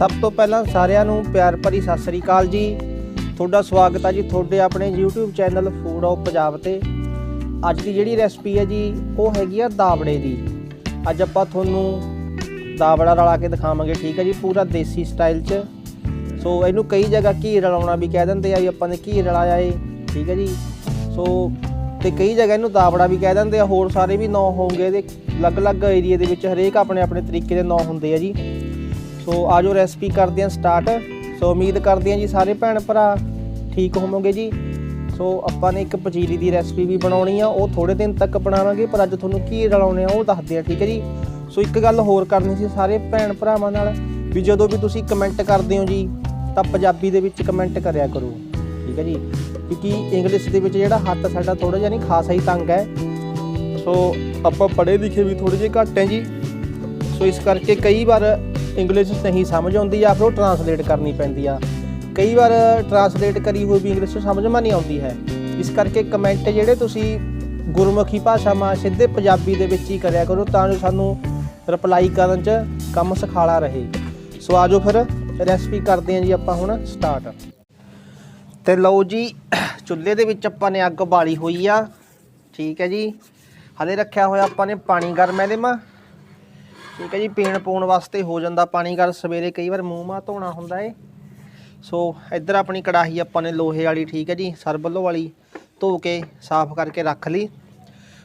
ਸਭ ਤੋਂ ਪਹਿਲਾਂ ਸਾਰਿਆਂ ਨੂੰ ਪਿਆਰ ਭਰੀ ਸਤਿ ਸ੍ਰੀ ਅਕਾਲ ਜੀ। ਤੁਹਾਡਾ ਸਵਾਗਤ ਹੈ ਜੀ ਤੁਹਾਡੇ ਆਪਣੇ YouTube channel food of Punjab ਤੇ। ਅੱਜ ਦੀ ਜਿਹੜੀ ਰੈਸਪੀ ਹੈ ਜੀ, ਉਹ ਹੈਗੀ ਆ ਦਾਬੜੇ ਦੀ। ਅੱਜ ਆਪਾਂ ਤੁਹਾਨੂੰ ਦਾਬੜਾ ਰਲਾ ਕੇ ਦਿਖਾਵਾਂਗੇ, ਠੀਕ ਹੈ ਜੀ, ਪੂਰਾ ਦੇਸੀ ਸਟਾਈਲ 'ਚ। ਸੋ ਇਹਨੂੰ ਕਈ ਜਗ੍ਹਾ ਘੀ ਰਲਾਉਣਾ ਵੀ ਕਹਿ ਦਿੰਦੇ ਆ ਵੀ ਆਪਾਂ ਨੇ ਘੀ ਰਲਾਇਆ ਏ, ਠੀਕ ਹੈ ਜੀ। ਸੋ ਤੇ ਕਈ ਜਗ੍ਹਾ ਇਹਨੂੰ ਦਾਬੜਾ ਵੀ ਕਹਿ ਦਿੰਦੇ ਆ, ਹੋਰ ਸਾਰੇ ਵੀ ਨਾਂ ਹੋਣਗੇ ਇਹਦੇ, ਅਲੱਗ-ਅਲੱਗ ਏਰੀਆ ਦੇ ਵਿੱਚ ਹਰੇਕ ਆਪਣੇ ਆਪਣੇ ਤਰੀਕੇ ਦੇ ਨਾਂ ਹੁੰਦੇ ਆ ਜੀ। ਸੋ ਆਜੋ ਰੈਸਪੀ ਕਰਦੇ ਹਾਂ ਸਟਾਰਟ ਸੋ ਉਮੀਦ ਕਰਦੇ ਹਾਂ ਜੀ ਸਾਰੇ ਭੈਣ ਭਰਾ ਠੀਕ ਹੋਵੋਗੇ ਜੀ। ਸੋ ਆਪਾਂ ਨੇ ਇੱਕ ਪਚੀਰੀ ਦੀ ਰੈਸਪੀ ਵੀ ਬਣਾਉਣੀ ਆ, ਉਹ ਥੋੜੇ ਦਿਨ ਤੱਕ ਬਣਾਵਾਂਗੇ, ਪਰ ਅੱਜ ਤੁਹਾਨੂੰ ਕੀ ਰਲਾਉਣੇ ਆ ਉਹ ਦੱਸਦੇ ਆ ਠੀਕ ਹੈ ਜੀ। ਸੋ ਇੱਕ ਗੱਲ ਹੋਰ ਕਰਨੀ ਸੀ ਸਾਰੇ ਭੈਣ ਭਰਾਵਾਂ ਨਾਲ, ਵੀ ਜਦੋਂ ਵੀ ਤੁਸੀਂ ਕਮੈਂਟ ਕਰਦੇ ਹੋ ਜੀ, ਤਾਂ ਪੰਜਾਬੀ ਦੇ ਵਿੱਚ ਕਮੈਂਟ ਕਰਿਆ ਕਰੋ, ਠੀਕ ਹੈ ਜੀ। ਕਿਉਂਕਿ ਇੰਗਲਿਸ਼ ਦੇ ਵਿੱਚ ਜਿਹੜਾ ਹੱਥ ਸਾਡਾ ਥੋੜਾ ਜਿਹਾ ਨਹੀਂ ਖਾਸਾ ਹੀ ਤੰਗ ਹੈ। ਸੋ ਆਪਾਂ ਪੜ੍ਹੇ ਲਿਖੇ ਵੀ ਥੋੜੇ ਜਿਹੇ ਘੱਟ ਹੈ ਜੀ। ਸੋ ਇਸ ਕਰਕੇ ਕਈ ਵਾਰ ਇੰਗਲਿਸ਼ ਨਹੀਂ ਸਮਝ ਆਉਂਦੀ ਜਾਂ ਫਿਰ ਉਹ ਟਰਾਂਸਲੇਟ ਕਰਨੀ ਪੈਂਦੀ ਆ। ਕਈ ਵਾਰ ਟਰਾਂਸਲੇਟ ਕਰੀ ਹੋਈ ਵੀ ਇੰਗਲਿਸ਼ ਸਮਝ ਮਾ ਨਹੀਂ ਆਉਂਦੀ ਹੈ। ਇਸ ਕਰਕੇ ਕਮੈਂਟ ਜਿਹੜੇ ਤੁਸੀਂ ਗੁਰਮੁਖੀ ਭਾਸ਼ਾ ਮਾ ਸਿੱਧੇ ਪੰਜਾਬੀ ਦੇ ਵਿੱਚ ਹੀ ਕਰਿਆ ਕਰੋ ਤਾਂ ਜੋ ਸਾਨੂੰ ਰਿਪਲਾਈ ਕਰਨ 'ਚ ਕੰਮ ਸਿਖਾਲਾ ਰਹੇ। ਸੋ ਆਜੋ ਫਿਰ ਰੈਸਪੀ ਕਰਦੇ ਹਾਂ ਜੀ ਆਪਾਂ ਹੁਣ ਸਟਾਰਟ ਤੇ ਲਓ ਜੀ, ਚੁੱਲ੍ਹੇ ਦੇ ਵਿੱਚ ਆਪਾਂ ਨੇ ਅੱਗ ਬਾਲੀ ਹੋਈ ਆ। ਠੀਕ ਹੈ ਜੀ। ਹਲੇ ਰੱਖਿਆ ਹੋਇਆ ਆਪਾਂ ਨੇ ਪਾਣੀ ਗਰਮ ਇਹਦੇ ਮਾ। ਠੀਕ ਹੈ ਜੀ, ਪੀਣ ਪੂਣ ਵਾਸਤੇ ਹੋ ਜਾਂਦਾ ਪਾਣੀ ਗਰ ਸਵੇਰੇ ਕਈ ਵਾਰ ਮੂੰਹ ਮਾ ਧੋਣਾ ਹੁੰਦਾ ਏ। ਸੋ ਇੱਧਰ ਆਪਣੀ ਕੜਾਹੀ ਆਪਾਂ ਨੇ ਲੋਹੇ ਵਾਲੀ, ਠੀਕ ਹੈ ਜੀ ਸਰਬਲੋ ਵਾਲੀ ਧੋ ਕੇ ਸਾਫ਼ ਕਰਕੇ ਰੱਖ ਲਈ।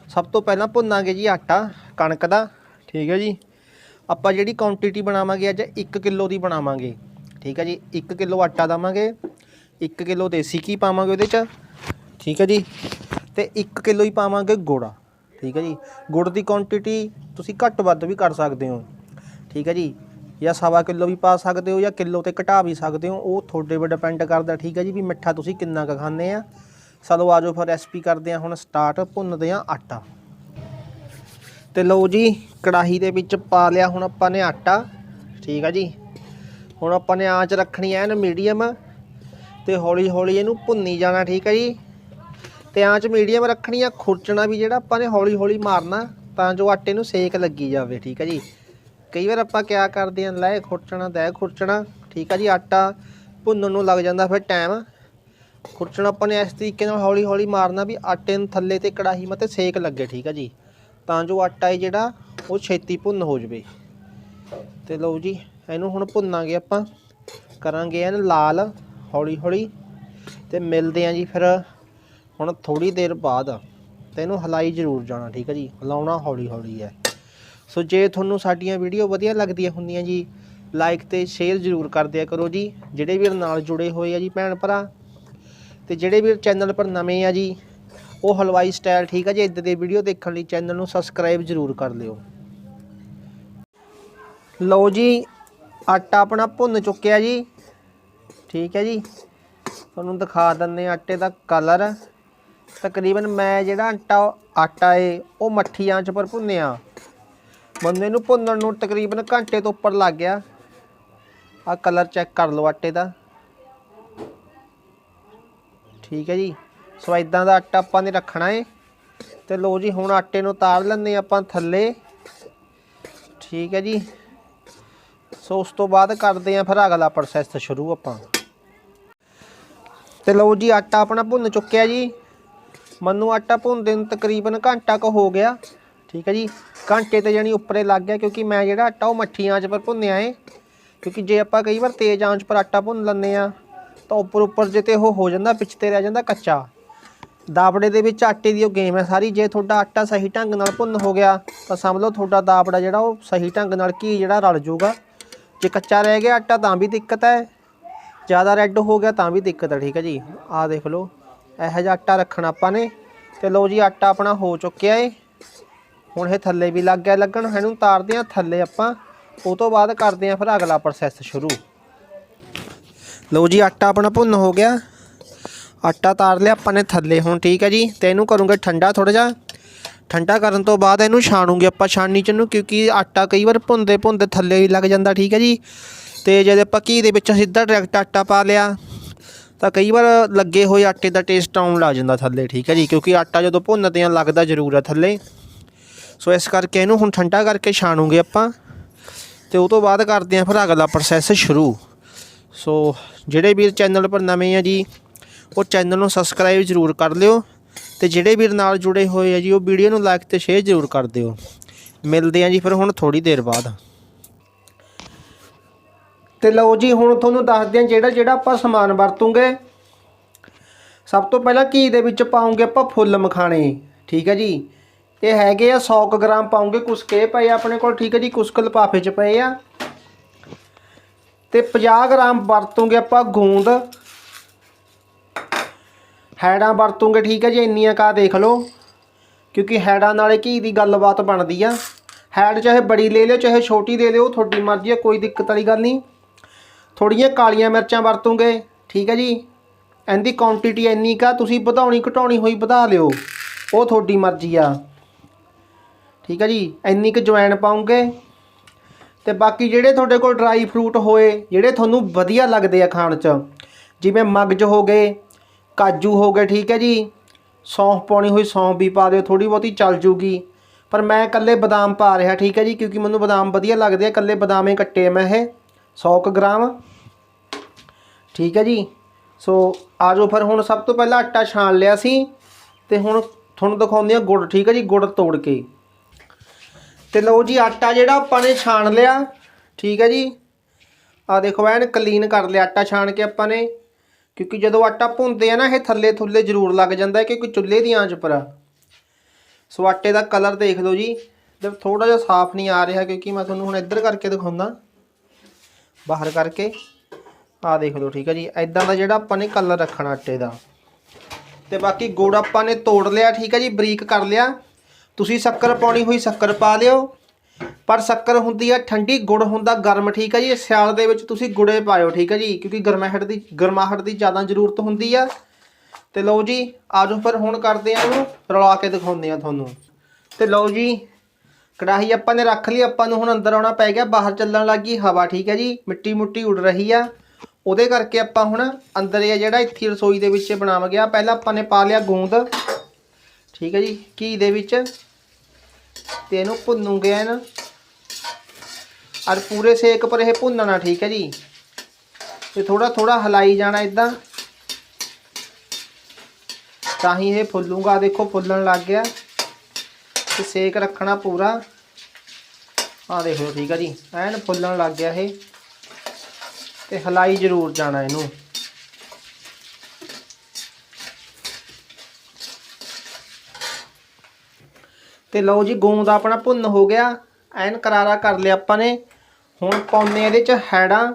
ਸਭ ਤੋਂ ਪਹਿਲਾਂ ਭੁੰਨਾਂਗੇ ਜੀ ਆਟਾ, ਕਣਕ ਦਾ, ਠੀਕ ਹੈ ਜੀ। ਆਪਾਂ ਜਿਹੜੀ ਕੁਆਂਟੀਟੀ ਬਣਾਵਾਂਗੇ ਅੱਜ 1 ਕਿਲੋ ਦੀ ਬਣਾਵਾਂਗੇ, ਠੀਕ ਹੈ ਜੀ। 1 ਕਿਲੋ ਆਟਾ ਦਵਾਂਗੇ 1 ਕਿਲੋ ਦੇਸੀ ਘੀ ਪਾਵਾਂਗੇ ਉਹਦੇ 'ਚ, ਠੀਕ ਹੈ ਜੀ। ਤੇ 1 ਕਿਲੋ ਹੀ ਪਾਵਾਂਗੇ ਗੋੜਾ। ਠੀਕ ਹੈ ਜੀ। ਗੁੜ ਦੀ ਕੁਆਂਟੀਟੀ ਤੁਸੀਂ ਘੱਟ ਵੱਧ ਵੀ ਕਰ ਸਕਦੇ ਹੋ। ਠੀਕ ਹੈ ਜੀ। ਜਾਂ ਸਵਾ ਕਿਲੋ ਵੀ ਪਾ ਸਕਦੇ ਹੋ ਜਾਂ ਕਿਲੋ ਤੇ ਘਟਾ ਵੀ ਸਕਦੇ ਹੋ। ਉਹ ਤੁਹਾਡੇ 'ਤੇ ਡਿਪੈਂਡ ਕਰਦਾ, ਠੀਕ ਹੈ ਜੀ, ਵੀ ਮਿੱਠਾ ਤੁਸੀਂ ਕਿੰਨਾ ਕੁ ਖਾਂਦੇ ਆ। ਚਲੋ ਆਜੋ ਫਿਰ ਰੈਸਪੀ ਕਰਦੇ ਆ ਹੁਣ ਸਟਾਰਟ ਭੁੰਨਦੇ ਆ ਆਟਾ। ਤੇ ਲਓ ਜੀ, ਕੜਾਹੀ ਦੇ ਵਿੱਚ ਪਾ ਲਿਆ ਹੁਣ ਆਪਾਂ ਨੇ ਆਟਾ। ਠੀਕ ਆ ਜੀ। ਹੁਣ ਆਪਾਂ ਨੇ ਆਂਚ ਰੱਖਣੀ ਐਨ ਮੀਡੀਅਮ। ਤੇ ਹੌਲੀ ਹੌਲੀ ਇਹਨੂੰ ਭੁੰਨੀ ਜਾਣਾ, ਠੀਕ ਹੈ ਜੀ। ਤੇ ਆਂਚ ਮੀਡੀਅਮ ਰੱਖਣੀ ਆ, ਖੁਰਚਣਾ ਵੀ ਜਿਹੜਾ ਆਪਾਂ ਨੇ ਹੌਲੀ ਹੌਲੀ ਮਾਰਨਾ, ਤਾਂ ਜੋ ਆਟੇ ਨੂੰ ਸੇਕ ਲੱਗੀ ਜਾਵੇ, ਠੀਕ ਹੈ ਜੀ? ਕਈ ਵਾਰ ਆਪਾਂ ਕਿਆ ਕਰਦੇ ਆਂ, ਲੈ ਖੁਰਚਣਾ, ਦੈ ਖੁਰਚਣਾ, ਠੀਕ ਆ ਜੀ, ਆਟਾ ਭੁੰਨਣ ਨੂੰ ਲੱਗ ਜਾਂਦਾ, ਫਿਰ ਟਾਈਮ। ਖੁਰਚਣਾ ਆਪਾਂ ਨੇ ਇਸ ਤਰੀਕੇ ਨਾਲ ਹੌਲੀ ਹੌਲੀ ਮਾਰਨਾ ਵੀ ਆਟੇ ਨੂੰ ਥੱਲੇ ਤੇ ਕੜਾਹੀ ਮਤੇ ਸੇਕ ਲੱਗੇ, ਠੀਕ ਆ ਜੀ? ਤਾਂ ਜੋ ਆਟਾ ਹੈ ਜਿਹੜਾ, ਉਹ ਛੇਤੀ ਭੁੰਨ ਹੋ ਜਵੇ। ਤੇ ਲਓ ਜੀ, ਇਹਨੂੰ ਹੁਣ ਭੁੰਨਾਂਗੇ ਆਪਾਂ। ਕਰਾਂਗੇ ਇਹਨੂੰ ਲਾਲ ਹੌਲੀ ਹੌਲੀ। ਤੇ ਮਿਲਦੇ ਆਂ ਜੀ ਫਿਰ ਹੁਣ ਥੋੜੀ ਦੇਰ ਬਾਅਦ ਤੈਨੂੰ ਇਹਨੂੰ ਹਲਾਈ ਜ਼ਰੂਰ ਜਾਣਾ, ਠੀਕ ਹੈ ਜੀ? ਹਲਾਉਣਾ ਹੌਲੀ ਹੌਲੀ ਹੈ। ਸੋ ਜੇ ਤੁਹਾਨੂੰ ਸਾਡੀਆਂ ਵੀਡੀਓ ਵਧੀਆ ਲੱਗਦੀਆਂ ਹੁੰਦੀਆਂ ਜੀ ਲਾਈਕ ਤੇ ਸ਼ੇਅਰ ਜ਼ਰੂਰ ਕਰ ਦਿਆ ਕਰੋ ਜੀ, ਜਿਹੜੇ ਵੀਰ ਨਾਲ ਜੁੜੇ ਹੋਏ ਆ ਜੀ ਭੈਣ ਭਰਾ, ਤੇ ਜਿਹੜੇ ਵੀਰ ਚੈਨਲ ਪਰ ਨਵੇਂ ਆ ਜੀ, ਉਹ ਹਲਵਾਈ ਸਟਾਈਲ ਠੀਕ ਹੈ ਜੀ, ਇੱਦਾਂ ਦੇ ਵੀਡੀਓ ਦੇਖਣ ਲਈ ਚੈਨਲ ਨੂੰ ਸਬਸਕ੍ਰਾਈਬ ਜ਼ਰੂਰ ਕਰ ਲਿਓ। ਲਓ ਜੀ, ਆਟਾ ਆਪਣਾ ਭੁੰਨ ਚੁੱਕਿਆ ਜੀ, ਠੀਕ ਹੈ ਜੀ। ਤੁਹਾਨੂੰ ਦਿਖਾ ਦਿੰਦੇ ਹਾਂ ਆਟੇ ਦਾ ਕਲਰ ਤਕਰੀਬਨ ਮੈਂ ਜਿਹੜਾ ਆਟਾ ਆਟਾ ਏ, ਉਹ ਮੱਠੀ ਆਂਚ ਪਰ ਭੁੰਨਿਆ। ਬੰਦੇ ਨੂੰ ਭੁੰਨਣ ਨੂੰ ਤਕਰੀਬਨ ਘੰਟੇ ਤੋਂ ਉੱਪਰ ਲੱਗ ਗਿਆ। ਆ ਕਲਰ ਚੈੱਕ ਕਰ ਲਓ ਆਟੇ ਦਾ। ਠੀਕ ਹੈ ਜੀ। ਸੋ ਇਦਾਂ ਦਾ ਆਟਾ ਆਪਾਂ ਨੇ ਰੱਖਣਾ ਏ। ਤੇ ਲੋ ਜੀ, ਹੁਣ ਆਟੇ ਨੂੰ ਉਤਾਰ ਲੈਂਦੇ ਆਪਾਂ ਥੱਲੇ। ਠੀਕ ਹੈ ਜੀ। ਸੋ ਉਸ ਤੋਂ ਬਾਅਦ ਕਰਦੇ ਆਂ ਫਿਰ ਅਗਲਾ ਪ੍ਰੋਸੈਸ ਸ਼ੁਰੂ ਆਪਾਂ। ਤੇ ਲਓ ਜੀ, ਆਟਾ ਆਪਣਾ ਭੁੰਨ ਚੁੱਕਿਆ ਜੀ। ਮੈਨੂੰ ਆਟਾ ਭੁੰਨਦੇ ਨੂੰ ਤਕਰੀਬਨ ਘੰਟਾ ਕੁ ਹੋ ਗਿਆ। ਠੀਕ ਹੈ ਜੀ? ਘੰਟੇ ਤੇ ਜਾਨੀ ਉੱਪਰੇ ਲੱਗ ਗਿਆ ਕਿਉਂਕਿ ਮੈਂ ਜਿਹੜਾ ਆਟਾ ਉਹ ਮੱਠੀ ਆਂਚ ਪਰ ਭੁੰਨਿਆ ਏ। ਕਿਉਂਕਿ ਜੇ ਆਪਾਂ ਕਈ ਵਾਰ ਤੇਜ਼ ਆਂਚ ਪਰ ਆਟਾ ਭੁੰਨ ਲੈਂਦੇ ਆ ਤਾਂ ਉੱਪਰ ਉੱਪਰ ਜੇ ਤੇ ਉਹ ਹੋ ਜਾਂਦਾ ਵਿੱਚ ਤੇ ਰਹਿ ਜਾਂਦਾ ਕੱਚਾ। ਦਾਬੜੇ ਦੇ ਵਿੱਚ ਆਟੇ ਦੀ ਉਹ ਗੇਮ ਹੈ ਸਾਰੀ। ਜੇ ਤੁਹਾਡਾ ਆਟਾ ਸਹੀ ਢੰਗ ਨਾਲ ਭੁੰਨ ਹੋ ਗਿਆ, ਤਾਂ ਸਮਝ ਲਓ ਤੁਹਾਡਾ ਦਾਬੜਾ ਜਿਹੜਾ ਉਹ ਸਹੀ ਢੰਗ ਨਾਲ ਕੀ ਜਿਹੜਾ ਰਲ ਜਾਊਗਾ ਜੇ ਕੱਚਾ ਰਹਿ ਗਿਆ ਆਟਾ ਤਾਂ ਵੀ ਦਿੱਕਤ ਹੈ, ਜ਼ਿਆਦਾ ਰੈੱਡ ਹੋ ਗਿਆ ਤਾਂ ਵੀ ਦਿੱਕਤ ਹੈ। ਠੀਕ ਹੈ ਜੀ? ਆਹ ਦੇਖ ਲਓ। ਇਹੋ ਜਿਹਾ ਆਟਾ ਰੱਖਣਾ ਆਪਾਂ ਨੇ। ਤੇ ਲਓ ਜੀ, ਆਟਾ ਆਪਣਾ ਹੋ ਚੁੱਕਿਆ ਏ। ਹੁਣ ਇਹ ਥੱਲੇ ਵੀ ਲੱਗ ਗਿਆ ਲੱਗਣ, ਇਹਨੂੰ ਉਤਾਰਦੇ ਆ ਥੱਲੇ ਆਪਾਂ। ਉਹ ਤੋਂ ਬਾਅਦ ਕਰਦੇ ਆ ਫਿਰ ਅਗਲਾ ਪ੍ਰੋਸੈਸ ਸ਼ੁਰੂ। ਲਓ ਜੀ, ਆਟਾ ਆਪਣਾ ਭੁੰਨ ਹੋ ਗਿਆ। ਆਟਾ ਤਾਰ ਲਿਆ ਆਪਾਂ ਨੇ ਥੱਲੇ ਹੁਣ, ਠੀਕ ਹੈ ਜੀ। ਤੇ ਇਹਨੂੰ ਕਰੂੰਗੇ ਠੰਡਾ ਥੋੜਾ ਜਿਹਾ। ਠੰਡਾ ਕਰਨ ਤੋਂ ਬਾਅਦ ਇਹਨੂੰ ਛਾਣੂਗੇ ਆਪਾਂ ਛਾਣਨੀ ਚ ਨੂੰ, ਕਿਉਂਕਿ ਆਟਾ ਕਈ ਵਾਰ ਭੁੰਦੇ ਭੁੰਦੇ ਥੱਲੇ ਵੀ ਲੱਗ ਜਾਂਦਾ, ਠੀਕ ਹੈ ਜੀ। ਤੇ ਜਦ ਆਪਾਂ ਘੀ ਦੇ ਵਿੱਚ ਸਿੱਧਾ ਡਾਇਰੈਕਟ ਆਟਾ ਪਾ ਲਿਆ। ਤਾਂ ਕਈ ਵਾਰ ਲੱਗੇ ਹੋਏ ਆਟੇ ਦਾ ਟੇਸਟ ਆਉਣ ਲੱਗ ਜਾਂਦਾ ਥੱਲੇ, ਠੀਕ ਹੈ ਜੀ? ਕਿਉਂਕਿ ਆਟਾ ਜਦੋਂ ਭੁੰਨਦੇ ਆ ਲੱਗਦਾ ਜ਼ਰੂਰ ਆ ਥੱਲੇ। ਸੋ ਇਸ ਕਰਕੇ ਇਹਨੂੰ ਹੁਣ ਠੰਡਾ ਕਰਕੇ ਛਾਣੂਗੇ ਆਪਾਂ। ਤੇ ਉਹ ਤੋਂ ਬਾਅਦ ਕਰਦੇ ਆਂ ਫਿਰ ਅਗਲਾ ਪ੍ਰੋਸੈਸ ਸ਼ੁਰੂ। ਸੋ ਜਿਹੜੇ ਵੀਰ ਚੈਨਲ ਪਰ ਨਵੇਂ ਆ ਜੀ, ਉਹ ਚੈਨਲ ਨੂੰ ਸਬਸਕ੍ਰਾਈਬ ਜ਼ਰੂਰ ਕਰ ਲਿਓ। ਤੇ ਜਿਹੜੇ ਵੀਰ ਨਾਲ ਜੁੜੇ ਹੋਏ ਆ ਜੀ, ਉਹ ਵੀਡੀਓ ਨੂੰ ਲਾਈਕ ਤੇ ਸ਼ੇਅਰ ਜ਼ਰੂਰ ਕਰ ਦਿਓ। ਮਿਲਦੇ ਆ ਜੀ ਫਿਰ ਹੁਣ ਥੋੜੀ ਦੇਰ ਬਾਅਦ। ਤੇ ਲਓ ਜੀ, ਹੁਣ ਤੁਹਾਨੂੰ ਦੱਸਦੇ ਆ ਜਿਹੜਾ ਜਿਹੜਾ ਆਪਾਂ ਸਮਾਨ ਵਰਤੂਗੇ। ਸਭ ਤੋਂ ਪਹਿਲਾਂ ਘੀ ਦੇ ਵਿੱਚ ਪਾਉਂਗੇ ਆਪਾਂ ਫੁੱਲ ਮਖਾਣੇ, ਠੀਕ ਹੈ ਜੀ। ਇਹ ਹੈਗੇ ਆ 100 ਕੁ ਗ੍ਰਾਮ ਪਾਉਂਗੇ ਕੁਛ ਕੇ ਪਏ ਆਪਣੇ ਕੋਲ, ਠੀਕ ਹੈ ਜੀ ਕੁਛ ਕੁ ਲਿਫਾਫੇ 'ਚ ਪਏ ਆ। ਤੇ 50 ਗ੍ਰਾਮ ਵਰਤੂਗੇ ਆਪਾਂ ਗੂੰਦ। ਹੈਡਾਂ ਵਰਤੂਗੇ, ਠੀਕ ਹੈ ਜੀ, ਇੰਨੀਆਂ ਕਾ ਦੇਖ ਲਓ। ਕਿਉਂਕਿ ਹੈਡਾਂ ਨਾਲੇ ਘੀ ਦੀ ਗੱਲਬਾਤ ਬਣਦੀ ਆ। ਹੈਡ ਚਾਹੇ ਬੜੀ ਲੈ ਲਿਓ, ਚਾਹੇ ਛੋਟੀ ਦੇ ਲਿਓ ਤੁਹਾਡੀ ਮਰਜ਼ੀ ਆ, ਕੋਈ ਦਿੱਕਤ ਵਾਲੀ ਗੱਲ ਨਹੀਂ। ਥੋੜੀਆਂ ਕਾਲੀਆਂ ਮਿਰਚਾਂ ਵਰਤੂਗੇ। ਠੀਕ ਹੈ ਜੀ? ਇਹਦੀ ਕੁਆਂਟੀਟੀ ਇੰਨੀ ਕਾ ਤੁਸੀਂ ਵਧਾਉਣੀ ਘਟਾਉਣੀ ਹੋਈ ਵਧਾ ਲਿਓ। ਉਹ ਤੁਹਾਡੀ ਮਰਜ਼ੀ ਆ। ਠੀਕ ਹੈ ਜੀ? ਇੰਨੀ ਕੁ ਜਵੈਣ ਪਾਉਂਗੇ। ਤੇ ਬਾਕੀ ਜਿਹੜੇ ਤੁਹਾਡੇ ਕੋਲ ਡਰਾਈ ਫਰੂਟ ਹੋਏ, ਜਿਹੜੇ ਤੁਹਾਨੂੰ ਵਧੀਆ ਲੱਗਦੇ ਆ ਖਾਣ 'ਚ, ਜਿਵੇਂ ਮਗਜ ਹੋ ਗਏ, ਕਾਜੂ ਹੋ ਗਏ, ਠੀਕ ਹੈ ਜੀ? ਸੌਂਫ ਪਾਉਣੀ ਹੋਈ ਸੌਂਫ ਵੀ ਪਾ ਦਿਓ ਥੋੜੀ ਬਹੁਤੀ ਚੱਲ ਜੂਗੀ। ਪਰ ਮੈਂ ਇਕੱਲੇ ਬਦਾਮ ਪਾ ਰਿਹਾ, ਠੀਕ ਹੈ ਜੀ? ਕਿਉਂਕਿ ਮੈਨੂੰ ਬਦਾਮ ਵਧੀਆ ਲੱਗਦੇ ਆ, ਇਕੱਲੇ ਬਦਾਮੇ ਕੱਟੇ ਮੈਂ ਇਹ। 100 ਕੁ ਗ੍ਰਾਮ। ਠੀਕ ਹੈ ਜੀ। ਸੋ ਆਜੋ ਫਿਰ ਹੁਣ ਸਭ ਤੋਂ ਪਹਿਲਾਂ ਆਟਾ ਛਾਣ ਲਿਆ ਸੀ। ਤੇ ਹੁਣ ਤੁਹਾਨੂੰ ਦਿਖਾਉਂਦੇ ਆ ਗੁੜ। ਠੀਕ ਹੈ ਜੀ, ਗੁੜ ਤੋੜ ਕੇ। ਤੇ ਲਓ ਜੀ, ਆਟਾ ਜਿਹੜਾ ਆਪਾਂ ਨੇ ਛਾਣ ਲਿਆ। ਠੀਕ ਹੈ ਜੀ। ਆ ਦੇਖੋ ਐਨ ਕਲੀਨ ਕਰ ਲਿਆ ਆਟਾ ਛਾਣ ਕੇ ਆਪਾਂ ਨੇ। ਕਿਉਂਕਿ ਜਦੋਂ ਆਟਾ ਭੁੰਨਦੇ ਆ ਨਾ, ਇਹ ਥੱਲੇ ਥੁੱਲੇ ਜ਼ਰੂਰ ਲੱਗ ਜਾਂਦਾ ਹੈ ਕਿਉਂਕਿ ਚੁੱਲ੍ਹੇ ਦੀ ਆਂਚ ਪਰ ਆ। ਸੋ ਆਟੇ ਦਾ ਕਲਰ ਦੇਖ ਲਓ ਜੀ। ਜਦ ਥੋੜਾ ਜਿਹਾ ਸਾਫ਼ ਨਹੀਂ ਆ ਰਿਹਾ ਕਿਉਂਕਿ ਮੈਂ ਤੁਹਾਨੂੰ ਹੁਣ ਇੱਧਰ ਕਰਕੇ ਦਿਖਾਉਂਦਾ। ਬਾਹਰ ਕਰਕੇ। ਆ ਦੇਖ ਲਓ, ਠੀਕ ਹੈ ਜੀ। ਐਦਾਂ ਦਾ ਜਿਹੜਾ ਆਪਾਂ ਨੇ ਕਲਰ ਰੱਖਣਾ ਆਟੇ ਦਾ। ਤੇ ਬਾਕੀ ਗੁੜ ਆਪਾਂ ਨੇ ਤੋੜ ਲਿਆ, ਠੀਕ ਹੈ ਜੀ, ਬਰੀਕ ਕਰ ਲਿਆ। ਤੁਸੀਂ ਸ਼ੱਕਰ ਪਾਉਣੀ ਹੋਈ ਸ਼ੱਕਰ ਪਾ ਲਿਓ। ਪਰ ਸ਼ੱਕਰ ਹੁੰਦੀ ਆ ਠੰਡੀ, ਗੁੜ ਹੁੰਦਾ ਗਰਮ, ਠੀਕ ਹੈ ਜੀ। ਸਿਆਲ ਦੇ ਵਿੱਚ ਤੁਸੀਂ ਗੁੜੇ ਪਾਇਓ, ਠੀਕ ਹੈ ਜੀ, ਕਿਉਂਕਿ ਗਰਮਾਹਟ ਦੀ ਗਰਮਾਹਟ ਦੀ ਜ਼ਿਆਦਾ ਜ਼ਰੂਰਤ ਹੁੰਦੀ ਆ। ਤੇ ਲਓ ਜੀ ਆਜੋ ਫਿਰ ਹੁਣ ਕਰਦੇ ਆ ਇਹਨੂੰ ਰਲਾ ਕੇ ਦਿਖਾਉਂਦੇ ਆ ਤੁਹਾਨੂੰ। ਤੇ ਲਓ ਜੀ ਕੜਾਹੀ ਆਪਾਂ ਨੇ ਰੱਖ ਲਈ, ਆਪਾਂ ਨੂੰ ਹੁਣ ਅੰਦਰ ਆਉਣਾ ਪੈ ਗਿਆ, ਬਾਹਰ ਚੱਲਣ ਲੱਗੀ ਹਵਾ ਠੀਕ ਹੈ ਜੀ, ਮਿੱਟੀ ਮੁੱਟੀ ਉੱਡ ਰਹੀ ਆ। ਉਹਦੇ ਕਰਕੇ ਆਪਾਂ ਹੁਣ ਅੰਦਰ ਇਹ ਜਿਹੜਾ ਇੱਥੇ ਰਸੋਈ ਦੇ ਵਿੱਚ ਬਣਾਵਾ ਗਿਆ ਪਹਿਲਾਂ ਆਪਾਂ ਨੇ ਪਾ ਲਿਆ ਗੂੰਦ, ਠੀਕ ਹੈ ਜੀ, ਘੀ ਦੇ ਵਿੱਚ। ਤੇ ਇਹਨੂੰ ਭੁੰਨੂਗੇ ਨਾ ਔਰ ਪੂਰੇ ਸੇਕ ਪਰ ਇਹ ਭੁੰਨਣਾ, ਠੀਕ ਹੈ ਜੀ। ਤੇ ਥੋੜਾ ਥੋੜਾ ਹਲਾਈ ਜਾਣਾ ਇਦਾਂ। ਤਾਂ ਹੀ ਇਹ ਫੁੱਲੂਗਾ ਦੇਖੋ, ਫੁੱਲਣ ਲੱਗ ਗਿਆ। ਤੇ ਸੇਕ ਰੱਖਣਾ ਪੂਰਾ। ਆ ਦੇਖੋ ਠੀਕ ਹੈ ਜੀ, ਐਨ ਫੁੱਲਣ ਲੱਗ ਗਿਆ ਇਹ। ਤੇ ਹਲਾਈ ਜ਼ਰੂਰ ਜਾਣਾ ਇਹਨੂੰ। ਤੇ ਲਓ ਜੀ ਗੂੰਦ ਆਪਣਾ ਭੁੰਨ ਹੋ ਗਿਆ। ਐਨ ਕਰਾਰਾ ਕਰ ਲਿਆ ਆਪਾਂ ਨੇ। ਹੁਣ ਪਾਉਨੇ ਇਹਦੇ ਚ ਹੈੜਾਂ।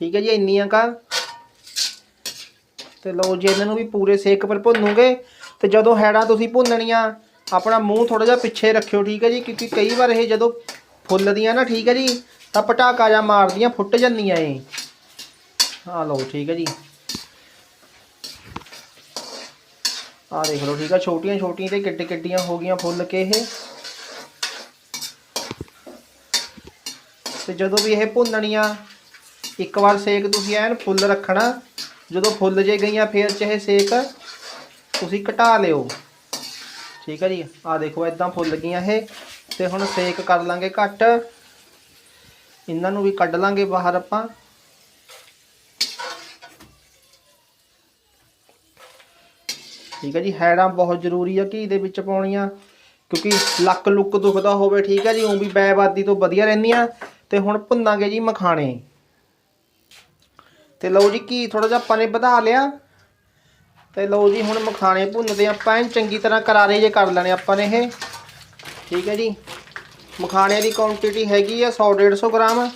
ਠੀਕ ਹੈ ਜੀ, ਇੰਨੀਆਂ ਕਾ। ਤੇ ਲਓ ਜੀ, ਇਹਨਾਂ ਨੂੰ ਵੀ ਪੂਰੇ ਸੇਕ ਪਰ ਭੁੰਨੂਗੇ। ਤੇ ਜਦੋਂ ਹੈੜਾਂ ਤੁਸੀਂ ਭੁੰਨਣੀਆਂ ਆਪਣਾ ਮੂੰਹ ਥੋੜਾ ਜਿਹਾ ਪਿੱਛੇ ਰੱਖਿਓ, ਠੀਕ ਹੈ ਜੀ, ਕਿਉਂਕਿ ਕਈ ਵਾਰ ਇਹ ਜਦੋਂ ਫੁੱਲਦੀਆਂ ਨਾ, ਠੀਕ ਹੈ ਜੀ, ਤਾਂ ਪਟਾਕਾ ਜਾਂ ਮਾਰਦੀਆਂ, ਫੁੱਟ ਜਾਂਦੀਆਂ ਇਹ। ਆ ਲਓ, ਠੀਕ ਹੈ ਜੀ। ਆ ਦੇਖ ਲਓ, ਠੀਕ ਆ ਛੋਟੀਆਂ ਛੋਟੀਆਂ ਤੇ ਕਿੱਡ ਕਿੱਡੀਆਂ ਹੋ ਗਈਆਂ ਫੁੱਲ ਕੇ ਇਹ। ਤੇ ਜਦੋਂ ਵੀ ਇਹ ਭੁੰਨਣੀਆਂ, ਇੱਕ ਵਾਰ ਸੇਕ ਤੁਸੀਂ ਐਨ ਫੁੱਲ ਰੱਖਣਾ, ਜਦੋਂ ਫੁੱਲ ਜੇ ਗਈਆਂ, ਫੇਰ ਇਹ ਸੇਕ ਤੁਸੀਂ ਘਟਾ ਲਿਓ। ਠੀਕ ਹੈ ਜੀ? ਆ ਦੇਖੋ ਇਦਾਂ ਫੁੱਲ ਗਈਆਂ ਇਹ। ਤੇ ਹੁਣ ਸੇਕ ਕਰ ਲਾਂਗੇ ਘੱਟ। ਇਹਨਾਂ ਨੂੰ ਵੀ ਕੱਢ ਲਾਂਗੇ ਬਾਹਰ ਆਪਾਂ। ਠੀਕ ਹੈ ਜੀ, ਹੈੜਾਂ ਬਹੁਤ ਜ਼ਰੂਰੀ ਆ ਘੀ ਦੇ ਵਿੱਚ ਪਾਉਣੀਆਂ, ਕਿਉਂਕਿ ਲੱਕ ਲੁੱਕ ਦੁਖਦਾ ਹੋਵੇ, ਠੀਕ ਹੈ ਜੀ ਉਹ ਵੀ ਬੈਬਾਦੀ ਤੋਂ ਵਧੀਆ ਰਹਿੰਦੀਆਂ। ਤੇ ਹੁਣ ਭੁੰਨਾਂਗੇ ਜੀ ਮਖਾਣੇ। ਤੇ ਲਓ ਜੀ, ਘੀ ਥੋੜਾ ਜਿਹਾ ਆਪਾਂ ਨੇ ਵਧਾ ਲਿਆ। ਤੇ ਲਓ ਜੀ, ਹੁਣ ਮਖਾਣੇ ਭੁੰਨਦੇ ਆਪਾਂ ਐਨ ਚੰਗੀ ਤਰ੍ਹਾਂ ਕਰਾਰੇ ਜੇ ਕਰ ਲੈਣੇ ਆਪਾਂ ਨੇ ਇਹ। ਠੀਕ ਹੈ ਜੀ। ਮਖਾਣੇ ਦੀ ਕੁਆਂਟੀਟੀ ਹੈਗੀ ਆ 100 150 ਗ੍ਰਾਮ।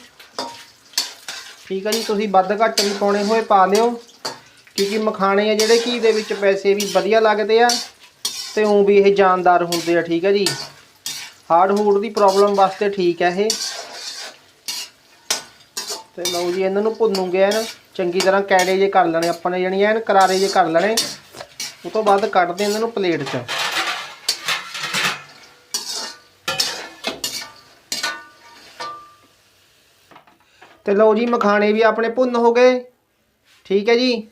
ਠੀਕ ਹੈ ਜੀ, ਤੁਸੀਂ ਵੱਧ ਘੱਟ ਵੀ ਪਾਉਣੇ ਹੋਏ ਪਾ ਲਿਓ। ਕਿਉਂਕਿ ਮਖਾਣੇ ਆ ਜਿਹੜੇ ਘੀ ਦੇ ਵਿੱਚ ਪੈਸੇ ਵੀ ਵਧੀਆ ਲੱਗਦੇ ਆ। ਤੇ ਉਹ ਵੀ ਇਹ ਜਾਨਦਾਰ ਹੁੰਦੇ ਆ, ਠੀਕ ਹੈ ਜੀ। ਹਾਰਡ ਹੂਡ ਦੀ ਪ੍ਰੋਬਲਮ ਵਾਸਤੇ ਠੀਕ ਹੈ ਇਹ। ਤੇ ਲਓ ਜੀ, ਇਹਨਾਂ ਨੂੰ ਭੁੰਨੂਗੇ ਐਨ ਚੰਗੀ ਤਰ੍ਹਾਂ ਕੈੜੇ ਜੇ ਕਰ ਲੈਣੇ, ਆਪਾਂ ਨੇ ਜਾਣੀ ਐਨ ਕਰਾਰੇ ਜੇ ਕਰ ਲੈਣੇ। ਉਹ ਤੋਂ ਬਾਅਦ ਕੱਢਦੇ ਇਹਨਾਂ ਨੂੰ ਪਲੇਟ 'ਚ। ਤੇ ਲਓ ਜੀ, ਮਖਾਣੇ ਵੀ ਆਪਣੇ ਭੁੰਨ ਹੋ ਗਏ। ਠੀਕ ਹੈ ਜੀ?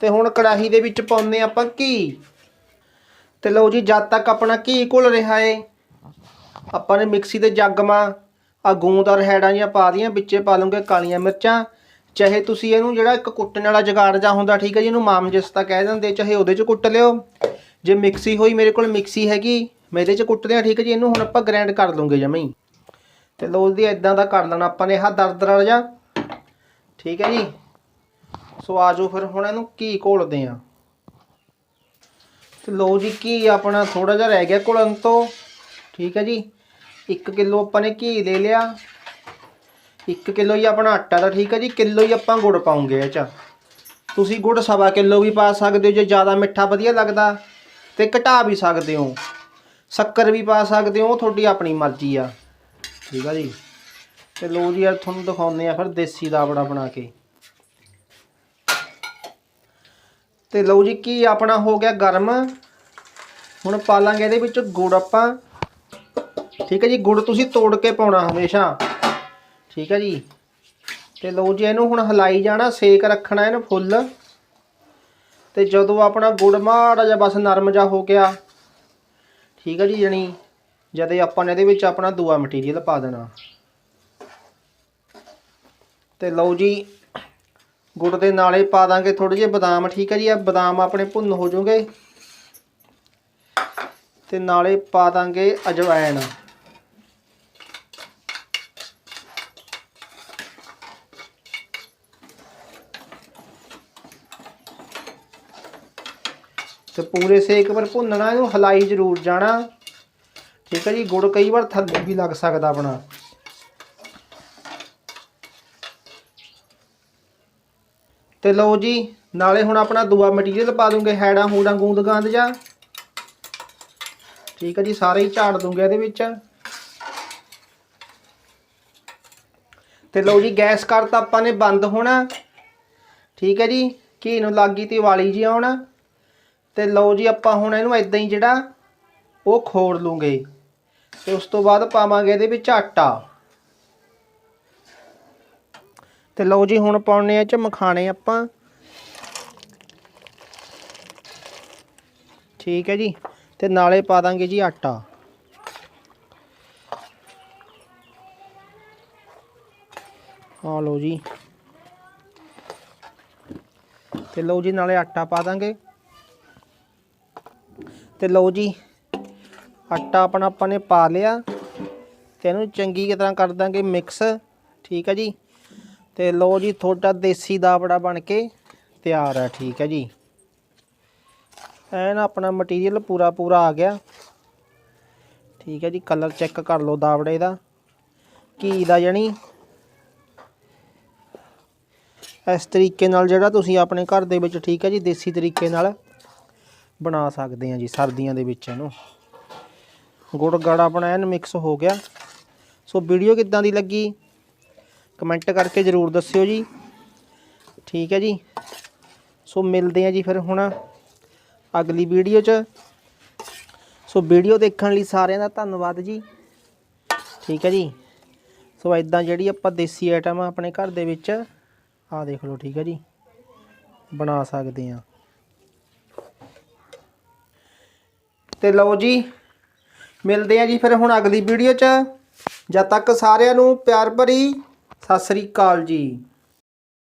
ਤੇ ਹੁਣ ਕੜਾਹੀ ਦੇ ਵਿੱਚ ਪਾਉਂਦੇ ਆਪਾਂ ਘੀ। ਤੇ ਲਓ ਜੀ, ਜਦ ਤੱਕ ਆਪਣਾ ਘੀ ਘੁਲ ਰਿਹਾ ਏ, ਆਪਾਂ ਨੇ ਮਿਕਸੀ ਦੇ ਜੱਗ ਮਾ ਆ ਗੂੰਦਰ ਹੈਡਾਂ ਜੀਆਂ ਪਾ ਦੀਆਂ, ਵਿੱਚੇ ਪਾ ਲੂੰਗੇ ਕਾਲੀਆਂ ਮਿਰਚਾਂ। ਚਾਹੇ ਤੁਸੀਂ ਇਹਨੂੰ ਜਿਹੜਾ ਇੱਕ ਕੁੱਟਣ ਵਾਲਾ ਜਗਾੜ ਜਾ ਹੁੰਦਾ, ਠੀਕ ਹੈ ਜੀ, ਇਹਨੂੰ ਮਾਮਜਸ ਤਾਂ ਕਹਿ ਦਿੰਦੇ, ਚਾਹੇ ਉਹਦੇ 'ਚ ਕੁੱਟ ਲਿਓ। ਜੇ ਮਿਕਸੀ ਹੋਈ, ਮੇਰੇ ਕੋਲ ਮਿਕਸੀ ਹੈਗੀ, ਮੈਂ ਇਹਦੇ 'ਚ ਕੁੱਟਦੇ ਆ ਠੀਕ ਹੈ ਜੀ, ਇਹਨੂੰ ਹੁਣ ਆਪਾਂ ਗ੍ਰਾਈਂਡ ਕਰ ਲੂੰਗੇ ਜਮਾਂ ਹੀ। ਤੇ ਲੋ ਜੀ ਇਦਾਂ ਦਾ ਕਰ ਲੈਣਾ ਆਪਾਂ ਨੇ, ਆਹ ਦਰਦਰਾ ਜਿਹਾ ਠੀਕ ਹੈ ਜੀ। ਸੋ ਆਜੋ ਫਿਰ ਹੁਣ ਇਹਨੂੰ ਕੀ ਘੋਲਦੇ ਆ ਤੇ ਲੋ ਜੀ ਕੀ ਆਪਣਾ ਥੋੜਾ ਜਿਹਾ ਰਹਿ ਗਿਆ ਘੋਲਣ ਤੋਂ। ਠੀਕ ਹੈ ਜੀ। 1 ਕਿਲੋ ਆਪਾਂ ਨੇ ਘੀ ਲੈ ਲਿਆ। 1 ਕਿਲੋ ਹੀ ਆਪਣਾ ਆਟਾ ਦਾ ਠੀਕ ਹੈ ਜੀ, ਕਿਲੋ ਹੀ ਆਪਾਂ ਗੁੜ ਪਾਉਂਗੇ ਇਹ ਚ। ਤੁਸੀਂ ਗੁੜ ਸਵਾ ਕਿਲੋ ਵੀ ਪਾ ਸਕਦੇ ਹੋ, ਜੇ ਜ਼ਿਆਦਾ ਮਿੱਠਾ ਵਧੀਆ ਲੱਗਦਾ ਤੇ ਘਟਾ ਵੀ ਸਕਦੇ ਹੋ। ਸ਼ੱਕਰ ਵੀ ਪਾ ਸਕਦੇ ਹੋ, ਉਹ ਤੁਹਾਡੀ ਆਪਣੀ ਮਰਜ਼ੀ ਆ। ਠੀਕ ਆ ਜੀ। ਤੇ ਲੋ ਜੀ ਯਾਰ ਤੁਹਾਨੂੰ ਦਿਖਾਉਂਦੇ ਆ ਫਿਰ ਦੇਸੀ ਦਾਵੜਾ ਬਣਾ ਕੇ। ਤੇ ਲਓ ਜੀ, ਕੀ ਆਪਣਾ ਹੋ ਗਿਆ ਗਰਮ। ਹੁਣ ਪਾ ਲਾਂਗੇ ਇਹਦੇ ਵਿੱਚ ਗੁੜ ਆਪਾਂ। ਠੀਕ ਹੈ ਜੀ, ਗੁੜ ਤੁਸੀਂ ਤੋੜ ਕੇ ਪਾਉਣਾ ਹਮੇਸ਼ਾ। ਠੀਕ ਹੈ ਜੀ। ਤੇ ਲਓ ਜੀ, ਇਹਨੂੰ ਹੁਣ ਹਿਲਾਈ ਜਾਣਾ, ਸੇਕ ਰੱਖਣਾ ਇਹਨੂੰ ਫੁੱਲ। ਤੇ ਜਦੋਂ ਆਪਣਾ ਗੁੜ ਮਾੜਾ ਜਿਹਾ ਬਸ ਨਰਮ ਜਿਹਾ ਹੋ ਗਿਆ, ਠੀਕ ਹੈ ਜੀ, ਜਣੀ ਜਦੇ ਆਪਾਂ ਨੇ ਇਹਦੇ ਵਿੱਚ ਆਪਣਾ ਦੂਆ ਮਟੀਰੀਅਲ ਪਾ ਦੇਣਾ। ਤੇ ਲਓ ਜੀ, ਗੁੜ ਦੇ ਨਾਲੇ ਪਾ ਦਾਂਗੇ ਥੋੜੇ ਜਿਹੇ ਬਦਾਮ, ਠੀਕ ਹੈ ਜੀ ਆ ਬਦਾਮ ਆਪਣੇ ਭੁੰਨ ਹੋ ਜਾਣਗੇ ਤੇ ਨਾਲੇ ਪਾ ਦਾਂਗੇ ਅਜਵਾਇਣ। ਤੇ ਪੂਰੇ ਸੇਕ ਪਰ ਭੁੰਨਣਾ, ਇਹਨੂੰ ਹਲਾਈ ਜ਼ਰੂਰ ਜਾਣਾ। ਠੀਕ ਹੈ ਜੀ, ਗੁੜ ਕਈ ਵਾਰ ਥੱਲੇ ਵੀ ਲੱਗ ਸਕਦਾ ਆਪਣਾ। ਤੇ ਲਓ ਜੀ, ਨਾਲੇ ਹੁਣ ਆਪਣਾ ਦੂਆ ਮਟੀਰੀਅਲ ਪਾ ਦੂੰਗੇ ਹੈਡਾਂ ਹੂਡਾਂ ਗੂੰਦ ਗਾਂਦ ਜਾ। ਠੀਕ ਹੈ ਜੀ, ਸਾਰੇ ਹੀ ਝਾੜ ਦੂੰਗੇ ਇਹਦੇ ਵਿੱਚ। ਤੇ ਲਓ ਜੀ, ਗੈਸ ਕਰਤਾ ਆਪਾਂ ਨੇ ਬੰਦ ਹੋਣਾ। ਠੀਕ ਹੈ ਜੀ, ਘੀ ਨੂੰ ਲੱਗੀ ਤੇ ਵਾਲੀ ਜੀ ਆਉਣਾ। ਤੇ ਲਓ ਜੀ ਆਪਾਂ ਹੁਣ ਇਹਨੂੰ ਇਦਾਂ ਹੀ ਜਿਹੜਾ ਉਹ ਖੋੜ ਲੂੰਗੇ। ਤੇ ਉਸ ਤੋਂ ਬਾਅਦ ਪਾਵਾਂਗੇ ਇਹਦੇ ਵਿੱਚ ਆਟਾ। ਤੇ ਲਓ ਜੀ ਹੁਣ ਪਾਉਣੇ ਆ ਚ ਮਖਾਣੇ ਆਪਾਂ। ਠੀਕ ਹੈ ਜੀ, ਤੇ ਨਾਲੇ ਪਾ ਦਾਂਗੇ ਜੀ ਆਟਾ। ਆ ਲਓ ਜੀ। ਤੇ ਲਓ ਜੀ ਨਾਲੇ ਆਟਾ ਪਾ ਦਾਂਗੇ। ਤੇ ਲਓ ਜੀ, ਆਟਾ ਆਪਣਾ ਆਪਾਂ ਨੇ ਪਾ ਲਿਆ ਤੇ ਇਹਨੂੰ ਚੰਗੀ ਤਰ੍ਹਾਂ ਕਰ ਦਾਂਗੇ ਮਿਕਸ ਠੀਕ ਹੈ ਜੀ। ਤੇ ਲਓ ਜੀ, ਤੁਹਾਡਾ ਦੇਸੀ ਦਾਬੜਾ ਬਣ ਕੇ ਤਿਆਰ ਹੈ, ਠੀਕ ਹੈ ਜੀ। ਐਨ ਆਪਣਾ ਮਟੀਰੀਅਲ ਪੂਰਾ ਪੂਰਾ ਆ ਗਿਆ। ਠੀਕ ਹੈ ਜੀ ਕਲਰ ਚੈੱਕ ਕਰ ਲਓ ਦਾਬੜੇ ਦਾ। ਘੀ ਦਾ ਜਣੀ। ਇਸ ਤਰੀਕੇ ਨਾਲ ਜਿਹੜਾ ਤੁਸੀਂ ਆਪਣੇ ਘਰ ਦੇ ਵਿੱਚ, ਠੀਕ ਹੈ ਜੀ, ਦੇਸੀ ਤਰੀਕੇ ਨਾਲ ਬਣਾ ਸਕਦੇ ਆ ਜੀ ਸਰਦੀਆਂ ਦੇ ਵਿੱਚ ਇਹਨੂੰ। ਗੁੜ ਗੜ ਆਪਣਾ ਐਨ ਮਿਕਸ ਹੋ ਗਿਆ। ਸੋ ਵੀਡੀਓ ਕਿੱਦਾਂ ਦੀ ਲੱਗੀ? ਕਮੈਂਟ ਕਰਕੇ ਜ਼ਰੂਰ ਦੱਸਿਓ ਜੀ। ਠੀਕ ਹੈ ਜੀ। ਸੋ ਮਿਲਦੇ ਆ ਜੀ ਫਿਰ ਹੁਣ ਅਗਲੀ ਵੀਡੀਓ 'ਚ। ਸੋ ਵੀਡੀਓ ਦੇਖਣ ਲਈ ਸਾਰਿਆਂ ਦਾ ਧੰਨਵਾਦ ਜੀ। ਠੀਕ ਹੈ ਜੀ। ਸੋ ਇਦਾਂ ਜਿਹੜੀ ਆਪਾਂ ਦੇਸੀ ਆਈਟਮ ਆਪਣੇ ਘਰ ਦੇ ਵਿੱਚ ਆ ਦੇਖ ਲਓ, ਠੀਕ ਹੈ ਜੀ। ਬਣਾ ਸਕਦੇ ਆ ਤੇ ਲਓ ਜੀ, ਮਿਲਦੇ ਆ ਜੀ ਫਿਰ ਹੁਣ ਅਗਲੀ ਵੀਡੀਓ 'ਚ। ਜਦ ਤੱਕ ਸਾਰਿਆਂ ਨੂੰ ਪਿਆਰ ਭਰੀ, ਸਤਿ ਸ੍ਰੀ ਅਕਾਲ ਜੀ।